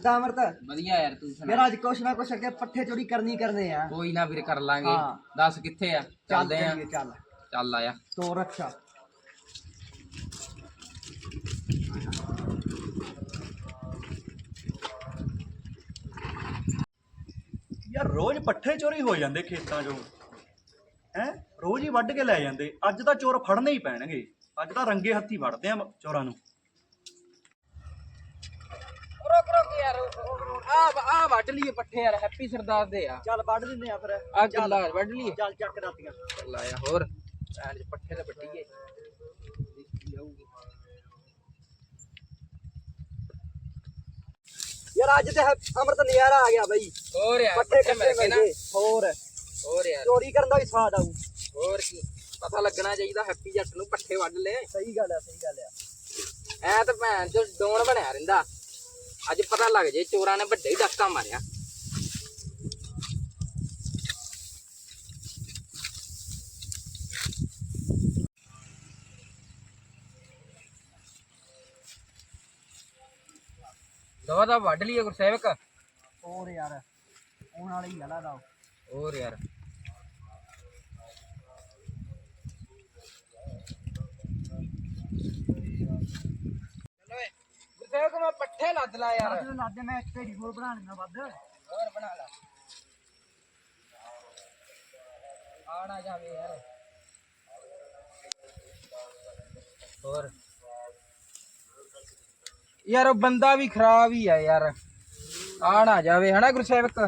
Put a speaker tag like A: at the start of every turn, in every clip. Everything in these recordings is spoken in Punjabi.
A: ਕਿੱਦਾਂ ਅਮਰਤ।
B: ਵਧੀਆ ਯਾਰ ਤੂੰ ਸੁਣਾ।
A: ਯਾਰ ਅੱਜ ਕੁਛ ਨਾ ਕੁਛ ਅੱਗੇ ਪੱਠੇ ਚੋਰੀ ਕਰਨੀ ਕਰਨੇ ਆ।
B: ਕੋਈ ਨਾ ਵੀਰ ਕਰ ਲਾਂਗੇ।
A: ਹਾਂ।
B: ਦੱਸ ਕਿੱਥੇ ਆ?
A: ਚੱਲ
B: ਚੱਲਦੇ ਆ।
A: ਚੱਲੀਏ ਚੱਲ।
B: ਚੱਲ ਆਇਆ।
A: ਤੋ ਰੱਖਾ
C: ਯਾਰ ਰੋਜ਼ ਪੱਠੇ ਚੋਰੀ ਹੋ ਜਾਂਦੇ ਖੇਤਾਂ 'ਚੋਂ। ਹੈ? ਰੋਜ਼ ਹੀ ਵੱਢ ਕੇ ਲੈ ਜਾਂਦੇ। ਅੱਜ ਤਾਂ ਚੋਰ ਫੜਨੇ ਹੀ ਪੈਣਗੇ। ਅੱਜ ਤਾਂ ਰੰਗੇ ਹੱਥੀ ਫੜਦੇ ਆ ਚੋਰਾਂ ਨੂੰ।
B: ਆ ਵੱਢ ਲਈਏ ਪੱਠੇ ਯਾਰ ਹੈਪੀ ਸਰਦਾਰ ਦੇ ਆ।
A: ਚੱਲ ਵੱਢ ਦਿੰਦੇ ਆ ਫਿਰ।
B: ਆ ਚੱਲ। ਵੱਢ ਲਈਏ।
A: ਚੱਲ ਚੱਕ ਦਾਤੀਆਂ।
B: ਚੱਲ ਆਇਆ ਹੋਰ। ਭੈਣ ਦੇ ਪੱਠੇ ਤਾਂ ਵੱਢੀਏ। ਦੇਖੀ ਜਾਊਗੀ
A: ਯਾਰ ਅੱਜ ਤੇ ਅਮਰਤ ਨਜ਼ਾਰਾ ਆ ਗਿਆ ਬਈ।
B: ਹੋਰ ਯਾਰ
A: ਪੱਠੇ
B: ਪੱਠੇ ਮਿਲ
A: ਕੱਟੇ
B: ਗਏ ਨਾ।
A: ਮਿਲ ਹੋਰ।
B: ਹੋਰ ਯਾਰ।
A: ਚੋਰੀ ਕਰਨ ਦਾ ਵੀ ਸਵਾਦ ਆਊ।
B: ਹੋਰ ਕੀ ਪਤਾ ਲੱਗਣਾ ਚਾਹੀਦਾ ਹੈਪੀ ਜੱਟ ਨੂੰ ਪੱਠੇ ਵੱਢ ਲੈ
A: ਸਹੀ ਗੱਲ ਆ ਸਹੀ ਗੱਲ ਆ।
B: ਐ ਤਾਂ ਭੈਣ ਚੋ ਡੋਣ ਬਣਿਆ ਰਹਿੰਦਾ। ਅੱਜ ਪਤਾ ਲੱਗ ਜੇ ਚੋਰਾਂ ਨੇ ਵੱਡੇ ਹੀ ਡਾਕਾ ਮਾਰਿਆ। ਦੋ ਦਾ ਵੱਢ ਲਈਏ ਗੁਰਸੇਵਕ।
A: ਹੋਰ ਯਾਰ ਆਉਣ ਵਾਲੀ ਗਲਾ ਦਾ
B: ਹੋਰ ਯਾਰ। ਗੁਰਸੇਵਕ ਮੈਂ ਪੱਠੇ ਲੱਦ ਲਾ ਯਾਰ।
A: ਅੱਜ ਲੱਦੇ ਮੈਂ ਇੱਕ ਢੇੜੀ ਹੋਰ ਬਣਾ ਲੈਣਾ ਵੱਧ।
B: ਹੋਰ ਬਣਾ ਲਾ। ਆ ਨਾ ਜਾਵੇ ਯਾਰ। ਹੋਰ। ਯਾਰ ਉਹ ਬੰਦਾ ਵੀ ਖਰਾਬ ਹੀ ਆ ਯਾਰ। ਆ ਨਾ ਜਾਵੇ ਹਨਾ ਗੁਰਸੇਵਕ?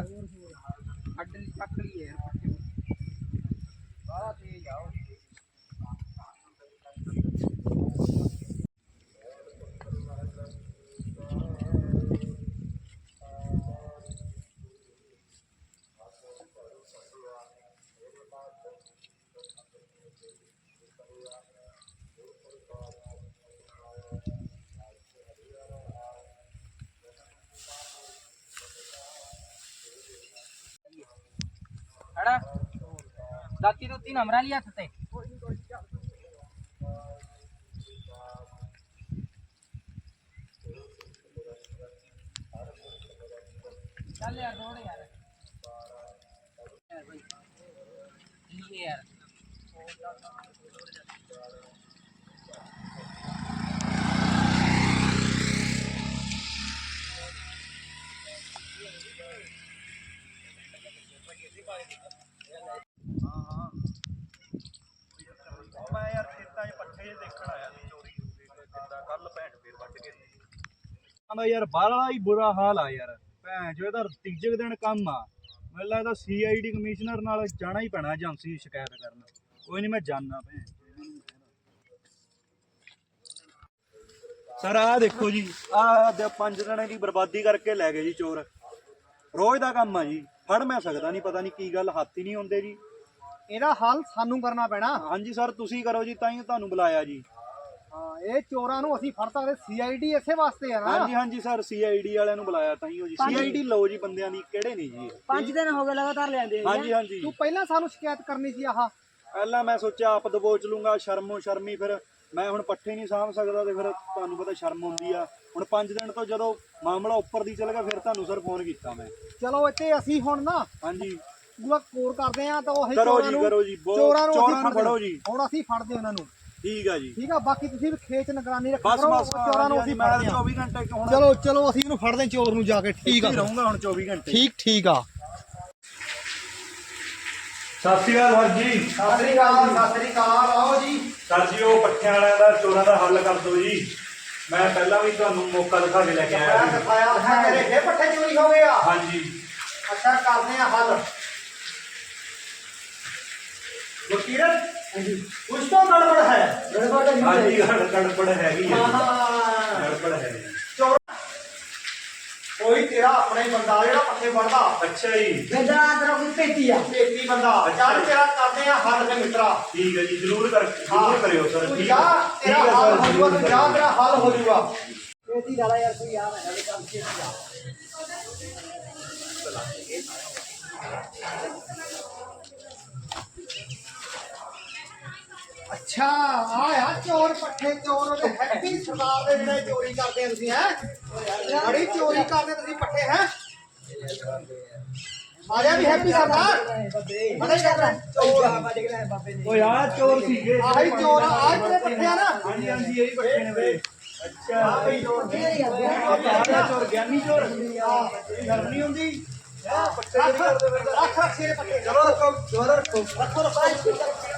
B: ਹਣਾ ਦਾਤੀ ਦੁੱਤੀ ਨਮਰਾ ਲਈ ਹੱਥ ਤੇ। ਚੱਲ ਯਾਰ ਦੌੜ ਯਾਰ। ਯਾਰ
C: ਮੈਂ ਯਾਰ ਖੇਤਾਂ 'ਚ ਪੱਠੇ ਜਿਹੇ ਦੇਖਣ ਆਇਆ ਸੀ ਚੋਰੀ ਹੋ ਗਈ ਕਿੱਦਾਂ ਕੱਲ ਭੈਣ ਫੇਰ ਵੱਢ ਕੇ ਆਂਦਾ ਯਾਰ ਬਾਹਲਾ ਹੀ ਬੁਰਾ ਹਾਲ ਆ ਯਾਰ। ਭੈਣ ਜੋ ਇਹਦਾ ਤੀਜੇ ਕੁ ਦਿਨ ਕੰਮ ਆ। ਮੈਨੂੰ ਲੱਗਦਾ ਸੀਆਈਡੀ ਕਮਿਸ਼ਨਰ ਨਾਲ ਜਾਣਾ ਹੀ ਪੈਣਾ ਏਜੰਸੀ ਸ਼ਿਕਾਇਤ ਕਰਨ। ਕੋਈ ਨਹੀਂ ਮੈਂ ਜਾਣਾ ਭੈਣ ਸਰ ਆਹ ਦੇਖੋ ਜੀ ਆਹ ਦੇ ਪੰਜ ਦਿਨਾਂ ਦੀ ਬਰਬਾਦੀ ਕਰਕੇ ਲੈ ਗਏ ਜੀ ਚੋਰ। ਰੋਜ਼ ਦਾ ਕੰਮ ਆ ਜੀ ਫੜ ਮੈਂ ਸਕਦਾ ਨਹੀਂ ਪਤਾ ਨਹੀਂ ਕੀ ਗੱਲ ਹੱਥ ਹੀ ਨਹੀਂ ਹੁੰਦੇ ਜੀ।
A: ਇਹਦਾ ਹੱਲ ਸਾਨੂੰ ਕਰਨਾ ਪੈਣਾ।
C: ਹਾਂਜੀ ਸਰ ਤੁਸੀਂ ਕਰੋ ਜੀ ਤਾਂ ਹੀ ਤੁਹਾਨੂੰ ਬੁਲਾਇਆ ਜੀ।
A: ਹਾਂ ਇਹ ਚੋਰਾਂ ਨੂੰ ਅਸੀਂ ਫੜ ਸਕਦੇ ਸੀਆਈਡੀ ਇਸੇ ਵਾਸਤੇ ਆ ਨਾ।
C: ਹਾਂਜੀ ਹਾਂਜੀ ਸਰ ਸੀਆਈਡੀ ਵਾਲਿਆਂ ਨੂੰ ਬੁਲਾਇਆ ਤਾਂ ਹੀ ਹੋ ਜੀ। ਸੀਆਈਡੀ ਲਓ ਜੀ ਬੰਦਿਆਂ ਦੀ ਕਿਹੜੇ ਨਹੀਂ ਜੀ ਇਹ?
A: ਪੰਜ ਦਿਨ ਹੋ ਗਏ ਲਗਾਤਾਰ ਲੈਂਦੇ
C: ਹਾਂਜੀ ਹਾਂਜੀ।
A: ਤੂੰ ਪਹਿਲਾਂ ਸਾਨੂੰ ਸ਼ਿਕਾਇਤ ਕਰਨੀ ਸੀ ਆਹ।
C: ਪਹਿਲਾਂ ਮੈਂ ਸੋਚਿਆ ਆਪ ਦਬੋਚ ਲੂੰਗਾ ਸ਼ਰਮੋ ਸ਼ਰਮੀ ਫਿਰ। ਮੈਂ ਹੁਣ ਪੱਠੇ ਨਹੀਂ ਸਾਂਭ ਸਕਦਾ ਤੇ ਫਿਰ ਤੁਹਾਨੂੰ ਪਤਾ ਸ਼ਰਮ ਹੁੰਦੀ ਆ। ਹੁਣ 5 ਦਿਨ ਤੋਂ ਜਦੋਂ ਮਾਮਲਾ ਉੱਪਰ ਦੀ ਚੱਲ ਗਿਆ ਫਿਰ ਤੁਹਾਨੂੰ ਸਰ ਫੋਨ ਕੀਤਾ ਮੈਂ।
A: ਚਲੋ ਇੱਥੇ ਅਸੀਂ ਹੁਣ ਨਾ
C: ਹਾਂਜੀ।
A: ਪੂਰਾ ਕੋਰ ਕਰਦੇ ਆ ਤਾਂ ਉਹ
C: ਕਰੋ
A: ਚੋਰਾਂ
C: ਜੀ,
A: ਨੂੰ
C: ਕਰੋ ਜੀ, ਬਹੁਤ-
A: ਚੋਰਾਂ ਨੂੰ
C: ਚੋਰਾਂ
A: ਅਸੀਂ
C: ਨੂੰ
A: ਫੜਦੇ
C: ਫੜੋ ਜੀ।
A: ਹੁਣ ਅਸੀਂ ਫੜਦੇ ਉਹਨਾਂ ਨੂੰ।
C: ਠੀਕ ਆ ਜੀ।
A: ਠੀਕ ਆ ਬਾਕੀ ਤੁਸੀਂ ਵੀ ਖੇਤ ਨਿਗਰਾਨੀ ਰੱਖਿਆ
C: ਬਸ
A: ਕਰੋ
C: ਬਸ
A: ਚੋਰਾਂ ਨੂੰ ਅਸੀਂ ਫੜਦੇ ਆ
C: 24 ਘੰਟੇ ਹੁਣ
A: ਚਲੋ ਚਲੋ ਅਸੀਂ ਇਹਨੂੰ ਫੜਦੇ ਚੋਰ ਨੂੰ ਜਾ ਕੇ ਠੀਕ
C: ਹੀ ਰਹੂੰਗਾ ਹੁਣ 24 ਘੰਟੇ।
A: ਠੀਕ ਠੀਕ ਆ।
C: ਸਤਿ ਸ਼੍ਰੀ ਅਕਾਲ ਵਰ ਜੀ।
A: ਸਤਿ ਸ੍ਰੀ ਅਕਾਲ ਸਤਿ ਸ੍ਰੀ ਅਕਾਲ ਆਓ ਜੀ।
C: ਸਰ ਜੀ ਉਹ ਪੱਠਿਆਂ ਵਾਲਿਆਂ ਦਾ ਚੋਰਾਂ ਦਾ ਹੱਲ ਕਰ ਦਿਓ ਜੀ। ਮੈਂ ਪਹਿਲਾਂ ਵੀ ਤੁਹਾਨੂੰ ਮੌਕਾ ਦਿਖਾ ਕੇ ਲੈ ਕੇ ਆਇਆ ਸੀ।
A: ਦਿਖਾਇਆ ਹੈ ਮੇਰੇ ਫੇ ਪੱਠੇ ਚੋਰੀ ਹੋ ਗਏ ਆ?
C: ਹਾਂਜੀ।
A: ਅੱਛਾ ਕਰਦੇ ਆ ਹੱਲ। ਗੁਰਕੀਰਤ ਕੁਛ ਤਾਂ ਗੜਬੜ ਹੈ ਗੜਬੜ ਤਾਂ
C: ਹਾਂਜੀ ਗੜ- ਗੜਬੜ ਹੈਗੀ ਹੈ ਜੀ।
A: ਹਾਂ
C: ਗੜਬੜ ਹੈ ਜੀ।
A: ਚੋਰ ਕੋਈ ਤੇਰਾ ਆਪਣਾ ਹੀ ਬੰਦਾ ਜਿਹੜਾ ਪੱਠੇ ਵੜਦਾ
C: ਅੱਛਾ ਜੀ
A: ਗੰਦਾ ਤੇਰਾ ਕੋਈ ਪੇਟੀ ਆ ਪੇਟੀ ਬੰਦਾ ਚੱਲ ਤੇਰਾ ਕਰਦੇ ਆ ਹੱਲ ਤੇ ਮਿੱਤਰਾ
C: ਠੀਕ ਹੈ ਜੀ ਜ਼ਰੂਰ ਕਰ ਜ਼ਰੂਰ ਕਰਿਓ ਸਰ
A: ਤੂੰ
C: ਠੀਕ
A: ਜਾ
C: ਹੈ
A: ਤੇਰਾ
C: ਠੀਕ ਹੈ
A: ਹੱਲ
C: ਸਰ,
A: ਹੋ ਜੂਗਾ ਤੂੰ
C: ਜ਼ਰੂਰ
A: ਜਾ
C: ਕਰਿਓ।
A: ਤੇਰਾ ਹੱਲ ਹੋ ਜੂਗਾ ਪੇਟੀ ਵਾਲਾ ਯਾਰ ਕੋਈ ਯਾਰ ਹੈ ਕੰਮ ਕੀ ਆ ਅੱਛਾ ਆ ਆ ਚੋਰ ਪੱਠੇ ਚੋਰ ਉਹਦੇ ਹੈਪੀ ਸਰਦਾਰ ਦੇ ਜਿਹੜੇ ਚੋਰੀ ਕਰਦੇ ਆ ਤੁਸੀਂ ਹੈ ਬੜੀ ਚੋਰੀ ਕਰਦੇ ਤੁਸੀਂ ਪੱਠੇ ਹੈ ਆ ਜਾ ਵੀ ਹੈਪੀ ਸਰਦਾਰ ਬੜੇ ਕਰਦਾ ਚੋਰ
C: ਓਏ ਆ ਚੋਰ ਸੀਗੇ
A: ਆਹੀ ਚੋਰ ਆ ਆਹ ਜਿਹੜੇ ਪੱਠੇ ਆ ਨਾ
C: ਹਾਂਜੀ ਹਾਂਜੀ ਇਹੀ ਬੱਚੇ ਨੇ ਵੇ ਅੱਛਾ
A: ਆਹ ਵੀ ਚੋਰ
C: ਆ ਚੋਰ ਗਿਆਨੀ ਚੋਰ ਸ਼ਰਮ ਨਹੀਂ ਹੁੰਦੀ
A: ਰੱਖ ਰੱਖ ਰੱਖ ਸਿਰੇ ਪੱਠੇ ਚਲੋ ਰੱਖੋ ਚੋਰ ਰੱਖੋ ਰੱਖੋ ਰੱਖੋ
C: ਐਵੇਂ ਨਾ ਛੱਡ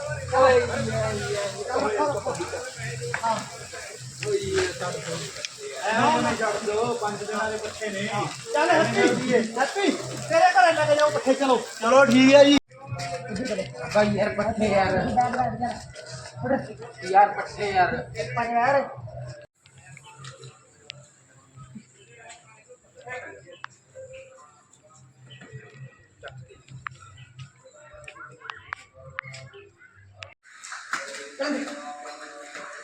A: ਚੱਲ ਹੈਪੀ ਹੈਪੀ ਤੇਰੇ ਘਰੇ ਲੈ ਕੇ ਜਾਓ ਪੱਠੇ ਚਲੋ
C: ਚਲੋ ਠੀਕ ਹੈ ਜੀ
B: ਬਾਈ ਯਾਰ ਪੱਠੇ ਯਾਰ ਯਾਰ ਪੱਠੇ ਯਾਰ
A: ਯਾਰ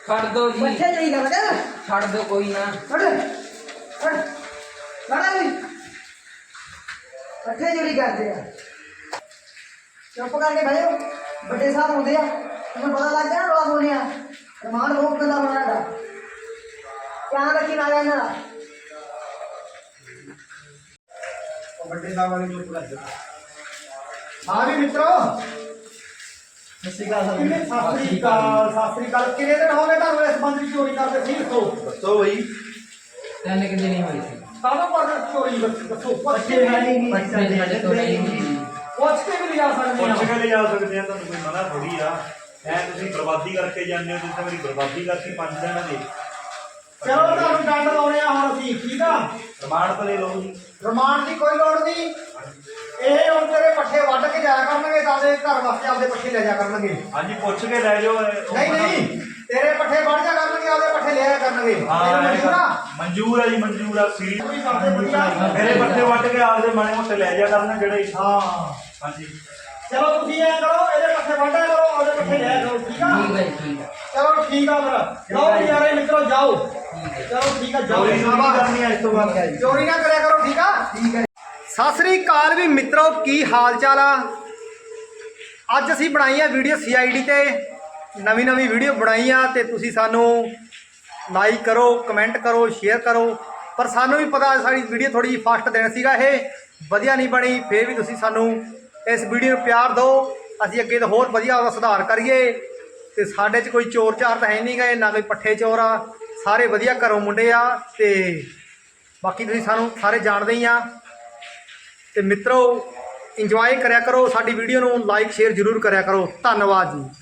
B: ਛੱਡ ਦੋ ਜੀ।
D: ਬੱਚੇ ਨਹੀਂ ਕਰਦਾ
B: ਛੱਡ ਦੋ ਕੋਈ ਨਾ।
D: ਛੱਡ। ਛੱਡ। ਛੱਡ ਵੀ ਬੱਚੇ ਜਿਹੜੀ ਕਰਦੇ ਆ। ਚੁੱਪ ਕਰਕੇ ਬਹਿਓ ਵੱਡੇ ਸਾਹਿਬ ਹੁੰਦੇ ਆ। ਤੁਹਾਨੂੰ ਪਤਾ ਲੱਗ ਗਿਆ ਰੋਲਾ ਬੋਲਿਆ ਰਮਾਨ ਰੋਕ ਕਿੰਦਾ ਬਣਾਦਾ ਧਿਆਨ ਰੱਖੀ ਨਾ ਇਹਨਾਂ ਦਾ।
A: ਵੱਡੇ ਸਾਹਿਬ ਵਾਲੇ ਨੂੰ ਬੁਲਾ ਹਾਂ ਵੀ ਮਿੱਤਰੋ।
C: ਸਸੀ ਗੱਲ
A: ਕਿੰਨੇ ਸਤਿ ਸ੍ਰੀ ਅਕਾਲ ਸਤਿ ਸ੍ਰੀ ਅਕਾਲ ਕਿੰਨੇ ਦਿਨ ਹੋ ਗਏ ਤੁਹਾਨੂੰ ਇਸ ਬੰਦ ਦੀ ਚੋਰੀ ਕਰਦੇ ਸੀ ਦੱਸੋ
C: ਦੱਸੋ ਬਈ
B: ਤਿੰਨ ਕਿੰਨੇ ਨਹੀਂ ਹੋਈ ਸੀ
A: ਕਾਹਦਾ ਪਰ ਚੋਰੀ ਦੱਸੋ
C: ਹੈ ਨਹੀਂ
B: ਤੋਂ ਨਹੀਂ
A: ਪੁੱਛ ਕੇ ਵੀ ਲਿਜਾ ਸਕਦੇ
C: ਪੁੱਛ
A: ਆ
C: ਕੇ ਲੈ ਜਾ ਸਕਦੇ ਆ ਤੁਹਾਨੂੰ ਕੋਈ ਮਨਾ ਥੋੜੀ ਆ ਐ ਤੁਸੀਂ ਬਰਬਾਦੀ ਕਰਕੇ ਜਾਂਦੇ ਹੋ ਤੁਸੀਂ ਤਾਂ ਮੇਰੀ ਬਰਬਾਦੀ ਕਰਤੀ ਪੰਜ ਦਿਨਾਂ ਦੀ
A: ਚਲੋ ਤੁਹਾਨੂੰ ਡੰਡ ਲਾਉਣੇ ਆ ਹੁਣ ਅਸੀਂ ਠੀਕ ਆ?
C: ਰਮਾਨ ਭਲੇ ਲਓ ਜੀ।
A: ਰਮਾਨ ਦੀ ਕੋਈ ਲੋੜ ਨਹੀਂ। ਇਹ ਹੁਣ ਤੇਰੇ ਪੱਠੇ ਵੱਢ ਕੇ ਜਾਇਆ ਕਰਨਗੇ ਤਾਂ ਦੇ ਘਰ ਵਾਸਤੇ ਆਪਦੇ ਪੱਠੇ ਲੈ ਜਾ ਕਰਨਗੇ।
C: ਹਾਂਜੀ ਪੁੱਛ ਕੇ ਲੈ ਜਾਓ ਇਹ ਉਹ
A: ਨਹੀਂ ਨਹੀਂ ਤੇਰੇ ਪੱਠੇ ਵੱਢ ਜਾ ਕਰਨਗੇ ਆਪਦੇ ਪੱਠੇ ਕਰਨਗੇ।
C: ਹਾਂ
A: ਤੈਨੂੰ
C: ਇਹ
A: ਮਨਜ਼ੂਰ ਆ?
C: ਮਨਜ਼ੂਰ ਆ ਜੀ ਮਨਜ਼ੂਰ ਆ ਸੀ
A: ਕੋਈ ਕਰਦੇ ਵਧੀਆ
C: ਮੇਰੇ ਪੱਠੇ ਵੱਟ ਕੇ ਆਪਦੇ ਮਾਣੇ ਮੋਟੇ ਲੈ ਜਾ ਕਰਨਾ ਜਿਹੜੇ
A: ਹਾਂ।
C: ਹਾਂਜੀ।
A: ਚਲੋ ਤੁਸੀਂ ਐ ਕਰੋ ਇਹਦੇ ਪੱਠੇ ਵੱਢਿਆ ਕਰੋ ਆਪਦੇ ਪੱਠੇ ਲਿਆ ਕਰੋ ਠੀਕ ਆ?
B: ਠੀਕ ਹੈ ਜੀ, ਠੀਕ ਹੈ
A: ਚਲੋ ਠੀਕ ਆ ਫਿਰ। ਲਓ ਯਾਰੇ ਮਿੱਤਰੋ ਜਾਓ। ਚਲੋ ਠੀਕ ਆ ਜਾਓ।
C: ਚੋਰੀ ਨਹੀਂ ਕਰਨੀ ਅੱਜ ਤੋਂ ਬਾਅਦ।
A: ਚੋਰੀ ਨਾ ਕਰਿਆ ਕਰੋ ਠੀਕ ਆ? ਠੀਕ ਹੈ ਸਤਿ ਸ੍ਰੀ ਅਕਾਲ ਵੀ ਮਿੱਤਰੋ, ਕੀ ਹਾਲ ਚਾਲ ਆ? ਅੱਜ ਅਸੀਂ ਬਣਾਈ ਆ ਵੀਡੀਓ ਸੀਆਈਡੀ ਤੇ। ਨਵੀਂ ਨਵੀਂ ਵੀਡੀਓ ਬਣਾਈ ਆ ਤੇ ਤੁਸੀਂ ਸਾਨੂੰ ਲਾਈਕ ਕਰੋ ਕਮੈਂਟ ਕਰੋ ਸ਼ੇਅਰ ਕਰੋ। ਪਰ ਸਾਨੂੰ ਵੀ ਪਤਾ, ਸਾਡੀ ਵੀਡੀਓ ਥੋੜੀ ਜਿਹੀ ਫਾਸਟ ਦੇਣ ਸੀਗਾ ਇਹ। ਵਧੀਆ ਨਹੀਂ ਬਣੀ, ਫੇਰ ਵੀ ਤੁਸੀਂ ਸਾਨੂੰ ਇਸ ਵੀਡੀਓ ਨੂੰ ਪਿਆਰ ਦਿਓ। ਅਸੀਂ ਅੱਗੇ ਤੋਂ ਹੋਰ ਵਧੀਆ ਉਹਦਾ ਸੁਧਾਰ ਕਰੀਏ। ਤੇ ਸਾਡੇ 'ਚ ਕੋਈ ਚੋਰ ਚਾਰ ਤਾਂ ਹੈ ਨਹੀਂ ਗਏ ਨਾ ਕੋਈ ਪੱਠੇ ਚੋਰ ਆ। ਸਾਰੇ ਵਧੀਆ ਘਰੋਂ ਮੁੰਡੇ ਆ ਤੇ ਬਾਕੀ ਤੁਸੀਂ ਸਾਨੂੰ ਸਾਰੇ ਜਾਣਦੇ ਹੀ ਆ। ਤੇ ਮਿੱਤਰੋ ਇੰਜੋਏ ਕਰਿਆ ਕਰੋ, ਸਾਡੀ ਵੀਡੀਓ ਨੂੰ ਲਾਈਕ ਸ਼ੇਅਰ ਜ਼ਰੂਰ ਕਰਿਆ ਕਰੋ। ਧੰਨਵਾਦ ਜੀ।